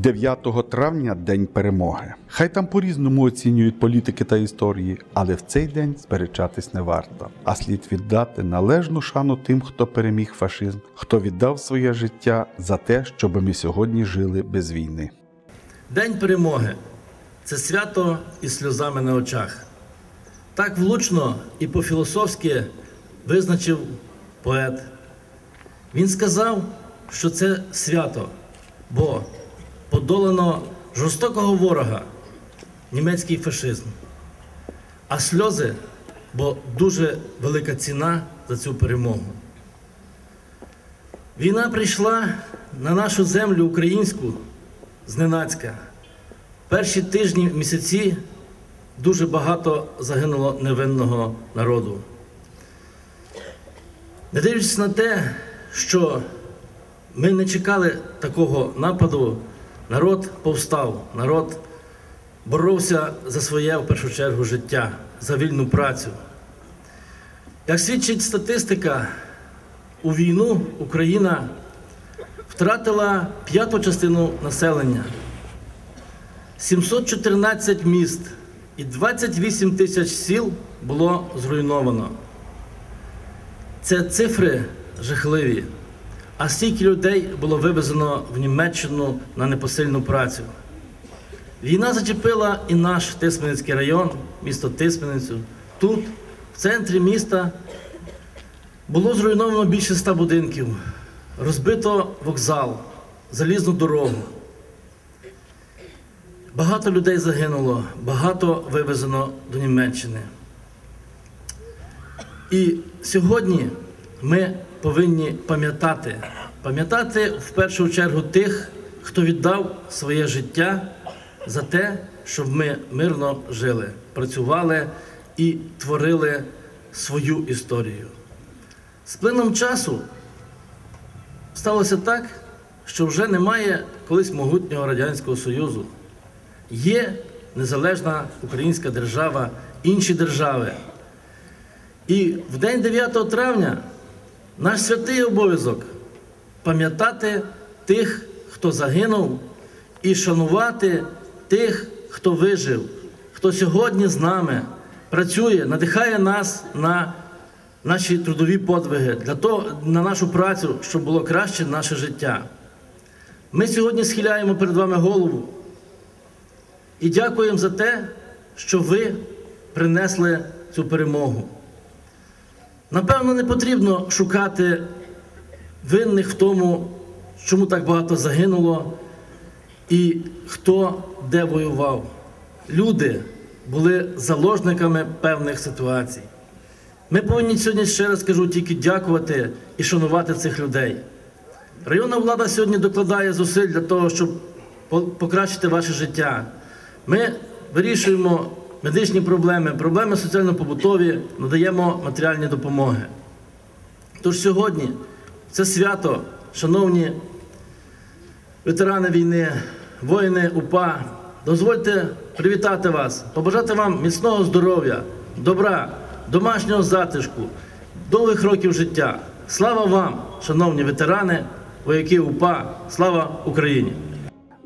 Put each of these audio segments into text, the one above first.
9 травня День перемоги. Хай там по-різному оцінюють політики та історії, але в цей день сперечатись не варто. А слід віддати належну шану тим, хто переміг фашизм, хто віддав своє життя за те, щоб ми сьогодні жили без війни. День перемоги це свято із сльозами на очах. Так влучно і по-філософськи визначив поет. Він сказав, що це свято, бо подолано жорстокого ворога, німецький фашизм. А сльози, бо дуже велика ціна за цю перемогу. Війна прийшла на нашу землю українську зненацька. Перші тижні, місяці дуже багато загинуло невинного народу. Не дивлячись на те, що ми не чекали такого нападу, народ повстав, народ боровся за своє в першу чергу життя, за вільну працю. Як свідчить статистика, у війну Україна втратила п'яту частину населення. 714 міст і 28 тисяч сіл було зруйновано. Це цифри жахливі. А стільки людей було вивезено в Німеччину на непосильну працю. Війна зачепила і наш Тисменницький район, місто Тисменницю. Тут, в центрі міста, було зруйновано більше ста будинків, розбито вокзал, залізну дорогу. Багато людей загинуло, багато вивезено до Німеччини. І сьогодні ми повинні пам'ятати, пам'ятати в першу чергу тих, хто віддав своє життя за те, щоб ми мирно жили, працювали і творили свою історію. З плином часу сталося так, що вже немає колись могутнього Радянського Союзу. Є незалежна українська держава, інші держави. І в день 9 травня наш святий обов'язок пам'ятати тих, хто загинув, і шанувати тих, хто вижив, хто сьогодні з нами працює, надихає нас на наші трудові подвиги, для того, на нашу працю, щоб було краще наше життя. Ми сьогодні схиляємо перед вами голову. І дякуємо за те, що ви принесли цю перемогу. Напевно, не потрібно шукати винних в тому, чому так багато загинуло і хто де воював. Люди були заложниками певних ситуацій. Ми повинні сьогодні, ще раз кажу, тільки дякувати і шанувати цих людей. Районна влада сьогодні докладає зусиль для того, щоб покращити ваше життя. Ми вирішуємо медичні проблеми, проблеми соціально-побутові, надаємо матеріальні допомоги. Тож сьогодні це свято, шановні ветерани війни, воїни УПА, дозвольте привітати вас, побажати вам міцного здоров'я, добра, домашнього затишку, довгих років життя. Слава вам, шановні ветерани, вояки УПА, слава Україні!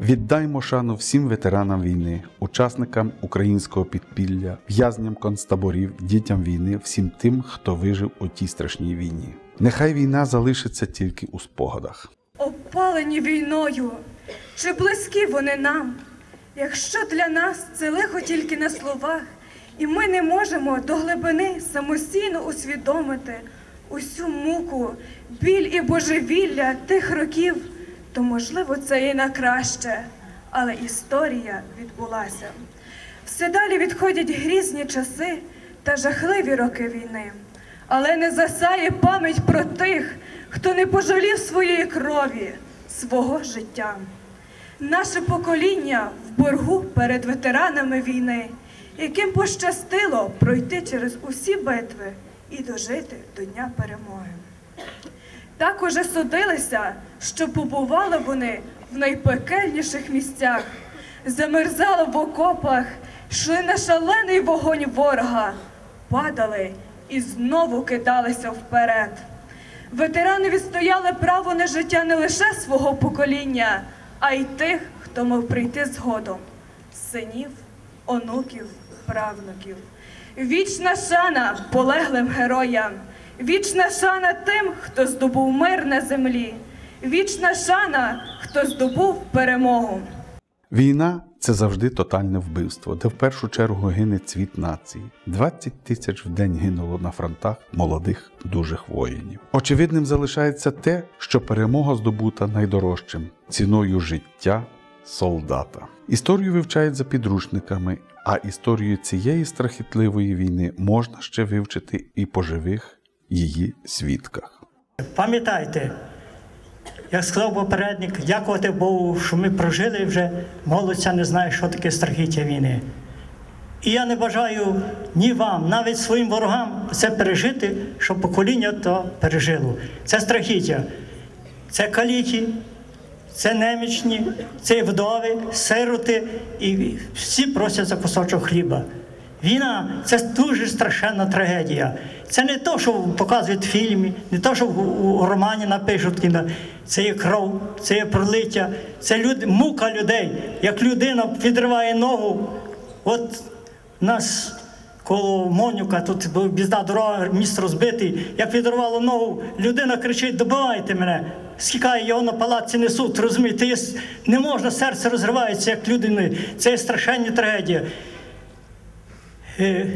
Віддаймо шану всім ветеранам війни, учасникам українського підпілля, в'язням концтаборів, дітям війни, всім тим, хто вижив у тій страшній війні. Нехай війна залишиться тільки у спогадах. Опалені війною, чи близькі вони нам, якщо для нас це лихо тільки на словах, і ми не можемо до глибини самостійно усвідомити усю муку, біль і божевілля тих років то, можливо, це і на краще, але історія відбулася. Все далі відходять грізні часи та жахливі роки війни, але не засає пам'ять про тих, хто не пожалів своєї крові, свого життя. Наше покоління в боргу перед ветеранами війни, яким пощастило пройти через усі битви і дожити до Дня перемоги. Так уже судилися, що побували вони в найпекельніших місцях, замерзали в окопах, йшли на шалений вогонь ворога, падали і знову кидалися вперед. Ветерани відстояли право на життя не лише свого покоління, а й тих, хто мав прийти згодом синів, онуків, правнуків. Вічна шана полеглим героям, вічна шана тим, хто здобув мир на землі, вічна шана, хто здобув перемогу. Війна це завжди тотальне вбивство, де в першу чергу гине цвіт нації. 20 тисяч в день гинуло на фронтах молодих дужих воїнів. Очевидним залишається те, що перемога здобута найдорожчим ціною життя солдата. Історію вивчають за підручниками, а історію цієї страхітливої війни можна ще вивчити і по живих її свідках. Пам'ятайте, як сказав попередник, дякувати Богу, що ми прожили вже, молодь ця не знає, що таке страхіття війни. І я не бажаю ні вам, навіть своїм ворогам це пережити, щоб покоління то пережило. Це страхіття, це каліки, це немічні, це вдови, сироти, і всі просять за кусочок хліба. Війна це дуже страшенна трагедія. Це не то, що показують в фільмі, не то, що в- романі напишуть. Це є кров, це є пролиття, це люд, мука людей. Як людина відриває ногу, от нас коло Монюка, тут бізна дорога, міст розбитий. Як відривало ногу, людина кричить: добивайте мене. Скікає його на палаці несуть, розумієте, не можна, серце розривається, як людини. Це є страшенна трагедія. Е,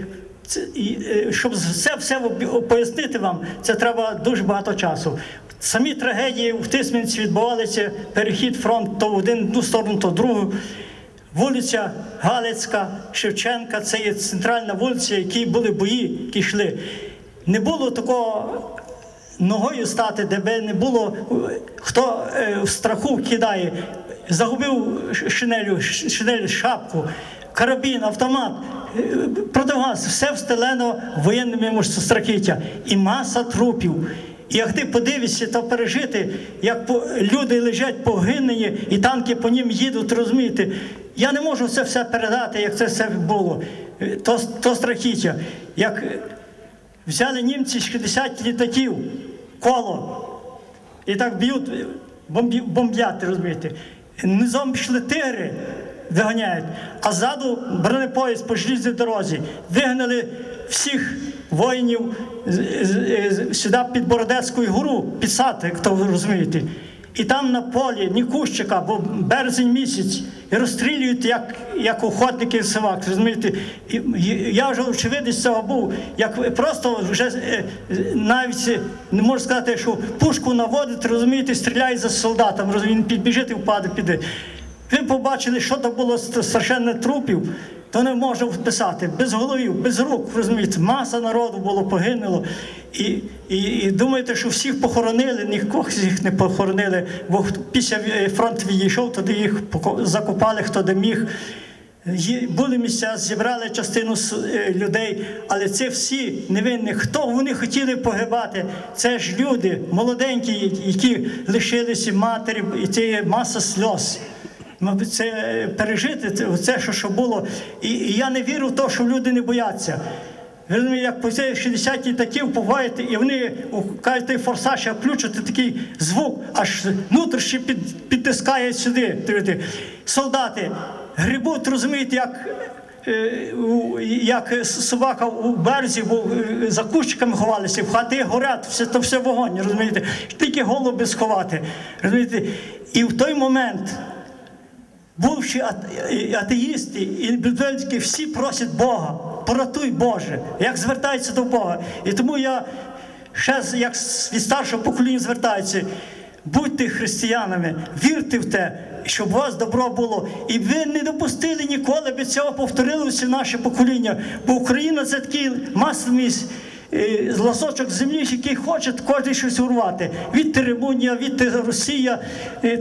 е, щоб це все пояснити вам, це треба дуже багато часу. Самі трагедії в Тисменці відбувалися, перехід фронт то в одну сторону, то в другу. Вулиця Галицька, Шевченка це є центральна вулиця, які були бої, які йшли. Не було такого ногою стати, де не було хто е, в страху кидає, загубив шинелю, шинель, шапку, карабін, автомат, е, противогаз, все встелено воєнними страхіття. І маса трупів. І як ти подивишся, то пережити, як люди лежать погинені, і танки по ним їдуть, розумієте. Я не можу це все передати, як це все було. То, то страхіття. Як е, взяли німці 60 літаків коло і так б'ють, бомблять, розумієте. Низом пішли тигри, виганяють, а ззаду бронепоїзд по желізній дорозі. Вигнали всіх воїнів сюди під Бородецькою гору, під сад, як ви розумієте. І там на полі ні кущика, бо березень місяць, і розстрілюють як, як охотники сивак, розумієте? І, я вже очевидець цього був, як просто вже е, навіть е, не можу сказати, що пушку наводить, розумієте, стріляє за солдатом, розумієте, він підбіжить впаде, піде. Ви побачили, що там було ст- страшенне трупів, то не можна вписати. Без головів, без рук, розумієте, маса народу було погинуло. І, і, і думаєте, що всіх похоронили, нікого їх не похоронили, бо після е, фронт відійшов, туди їх закопали, хто де міг. Були місця, зібрали частину е, людей, але це всі невинні. Хто вони хотіли погибати? Це ж люди молоденькі, які лишилися матері, і це є маса сльоз. Мабуть, це пережити, це, що, що було. І, і я не вірю в те, що люди не бояться. Ви як по цей 60 літаків побуваєте, і вони кажуть, форсаж, як включити такий звук, аж внутрішньо під, підтискає сюди. Солдати грибуть, розумієте, як, е, як собака у березі, бо е, за кущиками ховалися, в хати горять, все, то все вогонь, розумієте, тільки голуби сховати. Розумієте? І в той момент бувши атеїсти і всі просять Бога, поратуй Боже, як звертаються до Бога. І тому я ще як від старшого покоління звертаюся. Будьте християнами, вірте в те, щоб у вас добро було. І ви не допустили ніколи би цього повторилося наше покоління. Бо Україна це такий масовий ласочок землі, який хоче кожен щось урвати. Від Теребунія, від Росія,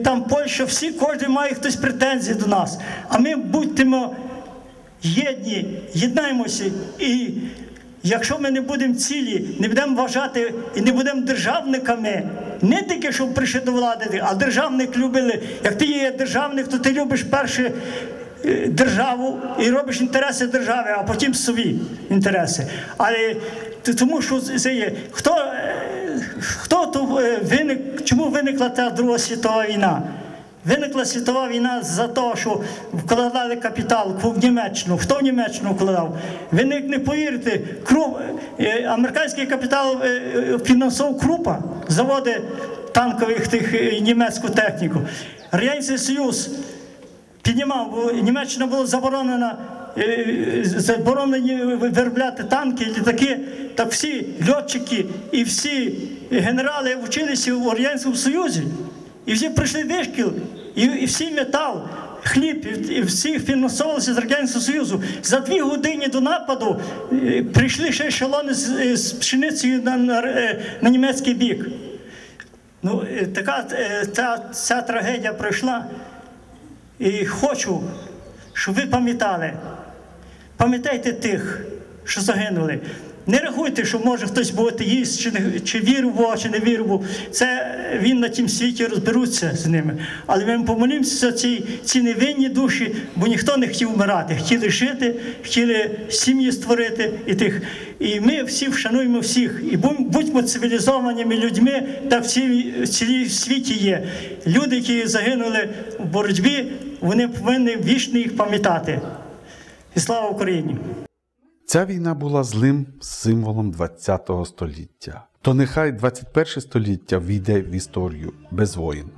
там Польща, всі, кожен має хтось претензії до нас. А ми будьмо єдні, єднаємося. І якщо ми не будемо цілі, не будемо вважати і не будемо державниками, не тільки щоб прийшли до влади, а державник любили. Як ти є державник, то ти любиш перше е, державу і робиш інтереси держави, а потім собі інтереси. Але тому що це є. Хто, е, хто то е, виник, чому виникла та Друга світова війна? Виникла світова війна за те, що вкладали капітал в Німеччину. Хто в Німеччину вкладав? Ви не, не повірите, Круп, е, американський капітал фінансував Крупа, заводи танкових тих німецьку техніку. Радянський Союз піднімав, бо Німеччина була заборонена. Е, Заборонені виробляти танки, літаки, так всі льотчики і всі генерали вчилися у Радянському Союзі. І всі прийшли вишкіл, і, і всі метал, хліб, і, всі фінансувалися з Радянського Союзу. За дві години до нападу е, прийшли ще ешелони з, з пшеницею на, на, е, на німецький бік. Ну, е, така е, та, ця трагедія пройшла. І хочу, щоб ви пам'ятали. Пам'ятайте тих, що загинули. Не рахуйте, що може хтось був атеїст, чи, не, чи вірив Бога, чи не вірив Бога. Це він на тім світі розберуться з ними. Але ми помолимося за ці, ці невинні душі, бо ніхто не хотів вмирати. Хотіли жити, хотіли сім'ї створити і тих. І ми всі вшануємо всіх. І будьмо цивілізованими людьми, так в цілій, в цілій світі є. Люди, які загинули в боротьбі, вони повинні вічно їх пам'ятати. І слава Україні! Ця війна була злим символом ХХ століття. То нехай 21 століття війде в історію без воїн.